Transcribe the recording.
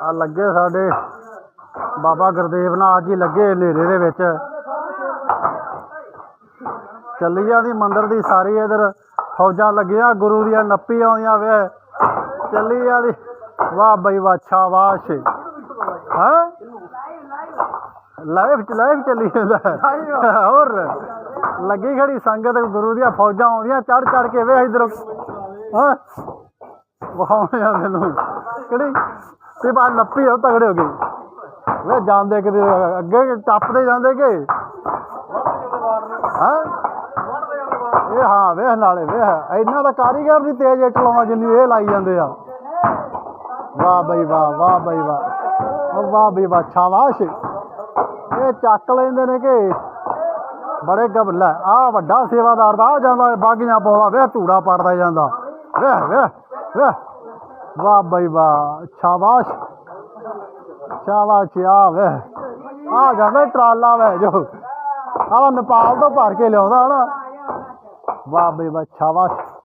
ਆ ਲੱਗੇ ਸਾਡੇ ਬਾਬਾ ਗੁਰਦੇਵ ਨਾਥ ਜੀ ਲੱਗੇ ਹਨੇਰੇ ਦੇ ਵਿੱਚ। ਚੱਲੀ ਜਾਂਦੀ ਮੰਦਿਰ ਦੀ ਸਾਰੀ ਇਧਰ ਫੌਜਾਂ ਲੱਗੀਆਂ, ਗੁਰੂ ਦੀਆਂ ਨੱਪੀ ਆਉਂਦੀਆਂ ਵੇ। ਚੱਲੀ ਜਾਂਦੀ ਵਾਹ ਬਈ ਵਾਹ, ਸ਼ਾਬਾਸ਼। ਹਾਂ? ਲਾਈਵ ਚ ਲਾਈਵ ਚੱਲੀ ਜਾਂਦਾ। ਹੋਰ, ਲੱਗੀ ਖੜੀ ਸੰਗਤ, ਗੁਰੂ ਦੀਆਂ ਫੌਜਾਂ ਆਉਂਦੀਆਂ ਚੜ ਚੜ ਕੇ ਵੇ ਇਧਰ। ਹਾਂ? ਵਹਾਉਣੇ ਆ ਮੈਨੂੰ ਕਿਹੜੀ ਤੇ ਬਾਹਰ ਨੱਪੀ ਹੋ ਤਗੜੇ ਹੋ ਗਏ। ਵੇ ਜਾਂਦੇ ਕਿਤੇ, ਅੱਗੇ ਟੱਪਦੇ ਜਾਂਦੇ ਕਿ? ਹਾਂ? ਇਹ ਹਾਂ, ਵੇਖ ਨਾਲੇ, ਵੇਖ। ਇੰਨਾ ਦਾ ਕਾਰੀਗਰ ਨਹੀਂ ਤੇਜ਼ ਇੱਟ ਲਾਉਣਾ ਜਿੰਨੀ ਇਹ ਲਾਈ ਜਾਂਦੇ ਆ। ਵਾਹ ਬਈ, ਵਾਹ ਵਾਹ ਬਈ, ਵਾਹ। ਵਾਹ ਬਈ, ਵਾਹ, ਸ਼ਾਬਾਸ਼। ਇਹ ਚੱਕ ਲੈਂਦੇ ਨੇ ਕਿ? ਬੜੇ ਗਬਲਾ ਆ ਵੱਡਾ ਸੇਵਾਦਾਰ ਦਾ ਆ ਜਾਂਦਾ, ਬਾਗੀਆਂ ਪਾਉਂਦਾ ਵੇ ਧੂੜਾ ਪੜਦਾ ਜਾਂਦਾ। ਵੇਖ ਵੇਖ ਵੇਖ। ਵਾਹ ਬਈ ਵਾਹ, ਸ਼ਾਬਾਸ਼। ਸ਼ਾਬਾਸ਼ ਆ ਵੇ ਆ ਜਾਂਦਾ ਟਰਾਲਾ ਵੇ ਜੋ। ਆ ਨੇਪਾਲ ਤੋਂ ਭਰ ਕੇ ਲਿਆਉਂਦਾ ਹਨਾ। ਵਾਹ ਬਈ ਵਾਹ, ਸ਼ਾਬਾਸ਼।